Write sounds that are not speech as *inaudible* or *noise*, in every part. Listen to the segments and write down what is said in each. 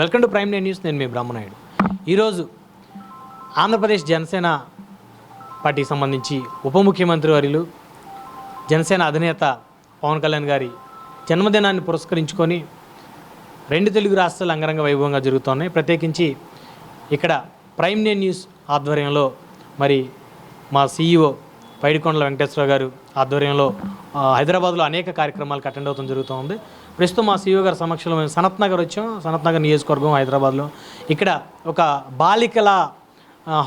Welcome to Prime Day News. నేను మీ బ్రహ్మనాయుడు. ఈరోజు ఆంధ్రప్రదేశ్ జనసేన పార్టీకి సంబంధించి ఉప ముఖ్యమంత్రి వర్యులు జనసేన అధినేత పవన్ కళ్యాణ్ గారి జన్మదినాన్ని పురస్కరించుకొని రెండు తెలుగు రాష్ట్రాలు అంగరంగ వైభవంగా జరుగుతున్నాయి. ప్రత్యేకించి ఇక్కడ ప్రైమ్ డే న్యూస్ ఆధ్వర్యంలో మరి మా సీఈఓ పైడికొండల వెంకటేశ్వర గారు ఆధ్వర్యంలో హైదరాబాద్లో అనేక కార్యక్రమాలకు అటెండ్ అవుతాం జరుగుతూ ఉంది ప్రస్తుతం మా సీఈఓ గారి సమక్షంలో మేము సనత్ నగర్ వచ్చాం. సనత్ నగర్ నియోజకవర్గం హైదరాబాద్లో. ఇక్కడ ఒక బాలికల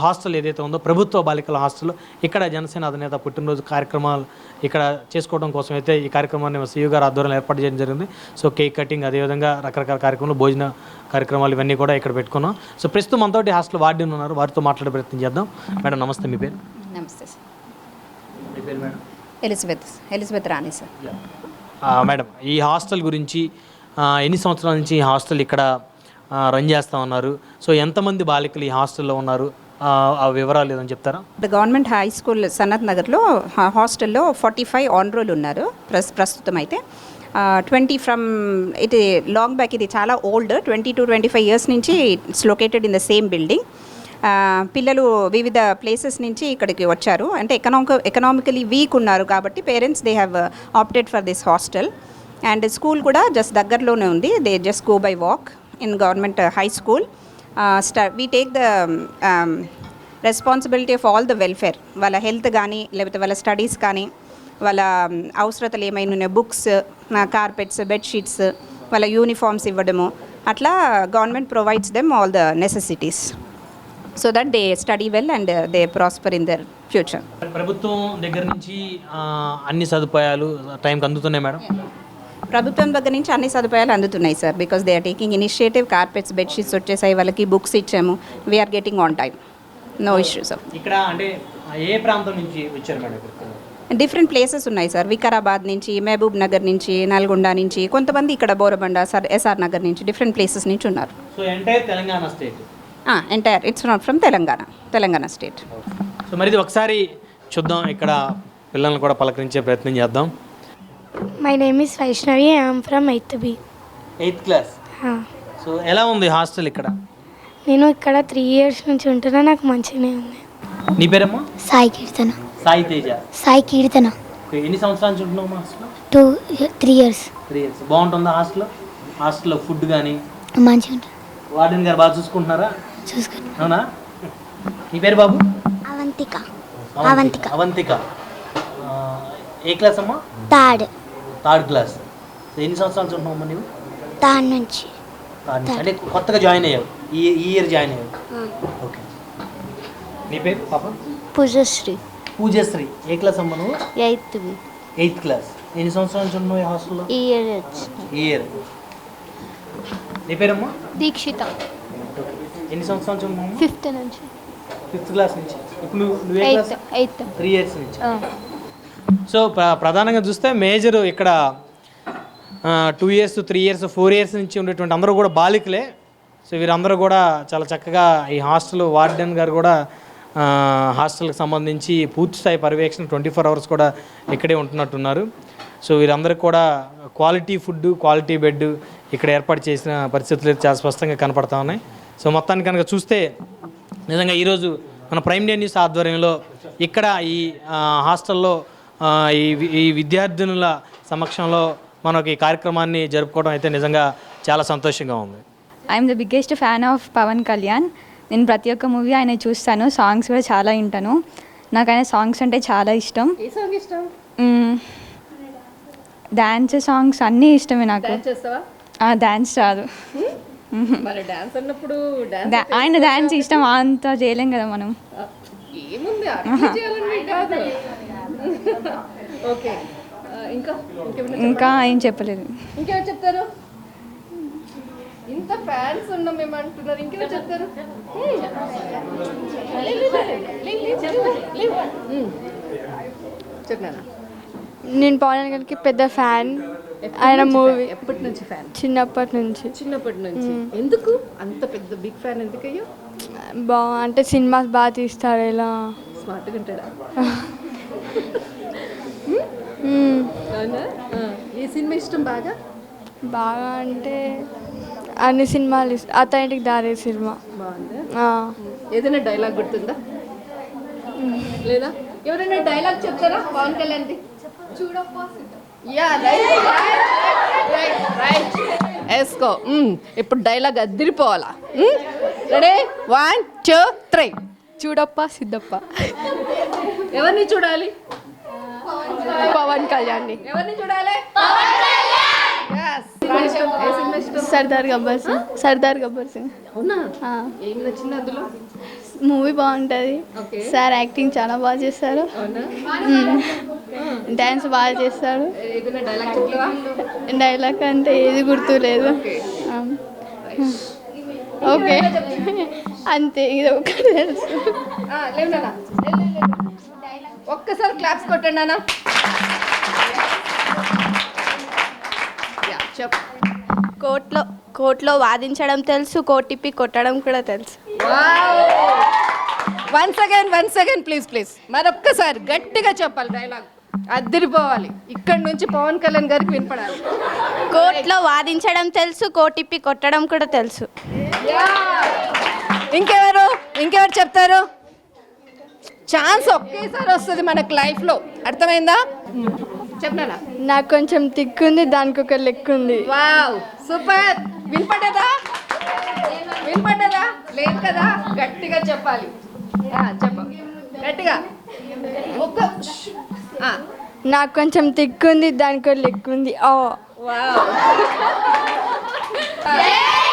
హాస్టల్ ఏదైతే ఉందో ప్రభుత్వ బాలికల హాస్టల్ ఇక్కడ జనసేన అధినేత పుట్టినరోజు కార్యక్రమాలు ఇక్కడ చేసుకోవడం కోసం అయితే ఈ కార్యక్రమాన్ని మా సీఈఓ గారు ఆధ్వర్యంలో ఏర్పాటు చేయడం జరిగింది. సో కేక్ కటింగ్ అదేవిధంగా రకరకాల కార్యక్రమాలు భోజన కార్యక్రమాలు ఇవన్నీ కూడా ఇక్కడ పెట్టుకున్నాం. సో ప్రస్తుతం మనతోటి హాస్టల్ వార్డెన్ ఉన్నారు. వారితో మాట్లాడే ప్రయత్నం చేద్దాం. మేడం నమస్తే. మీ పేరు? నమస్తే సార్. మీ పేరు madam? Elizabeth Elizabeth Rani sir. Madam ఈ హాస్టల్ గురించి ఎన్ని సంవత్సరాల నుంచి ఈ హాస్టల్ ఇక్కడ రన్ చేస్తా ఉన్నారు? సో ఎంతమంది బాలికలు ఈ హాస్టల్లో ఉన్నారు? ఆ, వివరాలు ఏదని చెప్తారా? గవర్నమెంట్ హై స్కూల్ సనత్ నగర్లో హాస్టల్లో ఫార్టీ ఫైవ్ ఆన్ రోల్ ఉన్నారు ప్రస్ ప్రస్తుతం అయితే. ట్వంటీ ఫ్రమ్ ఇది లాంగ్ బ్యాక్ ఇది చాలా old twenty to twenty five years నుంచి it's located in the same building పిల్లలు వివిధ ప్లేసెస్ నుంచి ఇక్కడికి వచ్చారు. అంటే ఎకనామిక ఎకనామికలీ వీక్ ఉన్నారు కాబట్టి parents they have opted for this hostel and school కూడా జస్ట్ దగ్గరలోనే ఉంది. They just go by walk in government high school స్ట we take the responsibility of all the welfare వాళ్ళ హెల్త్ కానీ లేకపోతే వాళ్ళ స్టడీస్ కానీ వాళ్ళ um, అవసరతలు ఏమైనా బుక్స్ కార్పెట్స్ బెడ్షీట్స్ వాళ్ళ యూనిఫామ్స్ ఇవ్వడము. అట్లా government provides them all the necessities so that they study well and they prosper in their future ప్రభుత్వం దగ్గర నుంచి అన్ని సదుపాయాలు టైంకి అందుతున్నాయి మేడం? ప్రభుత్వం దగ్గర నుంచి అన్ని సదుపాయాలు అందుతున్నాయి sir because they are taking initiative carpets bedsheets వచ్చేసాయి వాళ్ళకి బుక్స్ ఇచ్చాము we are getting on time no issues ఇక్కడ అంటే ఏ ప్రాంతం నుంచి వచ్చారు మేడం డిఫరెంట్ ప్లేసెస్ ఉన్నాయి సార్ వికారాబాద్ నుంచి మహబూబ్ నగర్ నుంచి నల్గొండ నుంచి కొంతమంది ఇక్కడ బోరబండ సార్ ఎస్ఆర్ నగర్ నుంచి డిఫరెంట్ ప్లేసెస్ నుంచి ఉన్నారు. So entire Telangana state entire it's not from Telangana Telangana state so మరి ఇది ఒకసారి చూద్దాం ఇక్కడ పిల్లల్ని కూడా పలకరించే ప్రయత్నం చేద్దాం. Name is Vaishnavi. I am from 8th B. Eighth class so ఎలా ఉంది హాస్టల్ ఇక్కడ? నేను ఇక్కడ త్రీ ఇయర్స్ నుంచి ఉంటున్నా నాకు మంచిగానే ఉంది. నీ పేరమ్మా? సాయి కీర్తన. సాయి తేజ. సాయి కీర్తన. ఓకే, ఎన్ని సంవత్సరాల నుంచి ఉంటున్నావు మా హాస్టల్లో two three years three years బాగుంటుందా హాస్టల్లో హాస్టల్లో ఫుడ్ కానీ మంచిగా ఉంటుంది వార్డెన్ గారు బాగా చూసుకుంటున్నారా? చూసుకుని అవునా? నీ పేరు బాబు? అవంతిక. అవంతిక. అవంతిక. ఆ, ఏ క్లాస్ అమ్మా? థర్డ్. Third class. సో ఎన్ని సంవత్సరాల ఉంటున్నావు అమ్మా నీవు? థర్డ్ నుంచి. థర్డ్ నుంచి. అంటే కొత్తగా జాయిన్ అయ్యావు. ఈ ఈ ఇయర్ జాయిన్ అయ్యావు. ఓకే. నీ పేరు పాప? పూజశ్రీ. పూజశ్రీ. ఏ క్లాస్ అమ్మా నువ్వు? Eighth eighth class. ఎన్ని సంవత్సరాల నుంచి ఉన్నావు ఈ హాస్టల్లో? ఇయర్ ఈ ఇయర్. నీ పేరమ్మా? దీక్షిత. ఎన్ని సంవత్సరాల నుంచి ఉన్నావు? ఫిఫ్త్ నుంచి. ఫిఫ్త్ క్లాస్ నుంచి. ఇప్పుడు నువ్వు నువ్వే క్లాస్ ఎయిత్ త్రీ ఇయర్స్ నుంచి. సో ప్ర- ప్రధానంగా చూస్తే మేజర్ ఇక్కడ two years three years four years నుంచి ఉండేటువంటి అందరూ కూడా బాలికలే. సో వీరందరూ కూడా చాలా చక్కగా ఈ హాస్టల్ వార్డెన్ గారు కూడా ఆ, హాస్టల్కి సంబంధించి పూర్తి స్థాయి పర్యవేక్షణ ట్వంటీ ఫోర్ అవర్స్ కూడా ఇక్కడే ఉంటున్నట్టున్నారు. సో వీరందరికీ కూడా క్వాలిటీ ఫుడ్ క్వాలిటీ బెడ్ ఇక్కడ ఏర్పాటు చేసిన పరిస్థితులు అయితే చాలా స్పష్టంగా కనపడతా ఉన్నాయి. సో మొత్తానికి కనుక చూస్తే నిజంగా ఈరోజు మన ప్రైమ్ డే న్యూస్ ఆధ్వర్యంలో ఇక్కడ ఈ హాస్టల్లో ఈ విద్యార్థినుల సమక్షంలో మనకి ఈ కార్యక్రమాన్ని జరుపుకోవడం అయితే నిజంగా చాలా సంతోషంగా ఉంది. I'm the biggest fan of Pawan Kalyan నేను ప్రతి ఒక్క మూవీ ఆయన చూస్తాను. సాంగ్స్ కూడా చాలా వింటాను. నాకు ఆయన సాంగ్స్ అంటే చాలా ఇష్టం. ఏ సాంగ్ ఇష్టం? డాన్స్ సాంగ్స్ అన్నీ ఇష్టమే నాకు. డాన్స్ రాదు. *laughs* మరి డాన్స్ అన్నప్పుడు ఆయన డాన్స్ ఇష్టం అంత చేయలేం కదా మనం. ఏముంది కాదు. *laughs* ఓకే. ఇంకా? ఇంకా ఏం చెప్పలేదు. ఇంకేమైనా చెప్తారు? ఇంత ఫ్యాన్స్ ఉన్నాం మేము అంటున్నారు. ఇంకేమైనా చెప్తారు? నేను పవన్ గారికి పెద్ద ఫ్యాన్ ఆయన మూవీ ఎప్పటి నుంచి ఫ్యాన్ చిన్నప్పటి నుంచి. చిన్నప్పటి నుంచి. ఎందుకు? అంత పెద్ద బిగ్ ఫ్యాన్ ఎందుకయ్యో? బా అంటే సినిమాస్ బాగా తీస్తారు ఇలా స్మార్ట్గా ఉంటాడా. అవునా? ఏ సినిమా ఇష్టం బాగా? బాగా అంటే అన్ని సినిమాలు అతనికి దారే సినిమా. ఏదైనా డైలాగ్ గుర్తుందా? లేదా? ఎవరైనా డైలాగ్ చెప్తారా? పవన్ కళ్యాణ్ది? యా రైట్ రైట్ రైట్ వేసుకో. ఇప్పుడు డైలాగ్ అదిరిపోవాలా? రెడీ వన్ టూ త్రీ చూడప్ప సిద్ధప్ప. ఎవరిని చూడాలి? పవన్ కళ్యాణ్ ఎవరిని చూడాలి? సర్దార్ గబ్బర్ సింగ్. సర్దార్ గబ్బర్ సింగ్. మూవీ బాగుంటుంది. సార్ యాక్టింగ్ చాలా బాగా చేస్తారు. డ్యాన్స్ బాగా చేస్తారు ఏదైనా డైలాగ్ అంటే ఏది గుర్తులేదు. ఓకే. అంతే ఇది ఒకటి తెలుసు. ఒక్కసారి క్లాప్స్ కొట్టండి నాన్న. యా, చెప్పు. కోర్టులో కోర్టులో వాదించడం తెలుసు కోటిప్పి కొట్టడం కూడా తెలుసు. Once again once again please please మరొక్కసారి గట్టిగా చెప్పాలి డైలాగ్. అద్దరిపోవాలి. ఇక్కడ నుంచి పవన్ కళ్యాణ్ గారికి వినపడాలి. కోర్టులో వాదించడం తెలుసు కోటిప్పి కొట్టడం కూడా తెలుసు. ఇంకెవరు? ఇంకెవరు చెప్తారు? ఛాన్స్ ఒకేసారి వస్తుంది మనకు లైఫ్లో. అర్థమైందా? చెప్పనా నాకు కొంచెం తిక్కుంది దానికి ఒక లెక్క ఉంది వావ్! సూపర్! వినపడ్డదా? వినపడ్డదా? లేదు కదా? గట్టిగా చెప్పాలి. చెప్పు. గట్టిగా. ఒక్క నాకు కొంచెం తిక్కుంది దానికి ఒక లెక్క ఉంది ఓ వావ్ *laughs*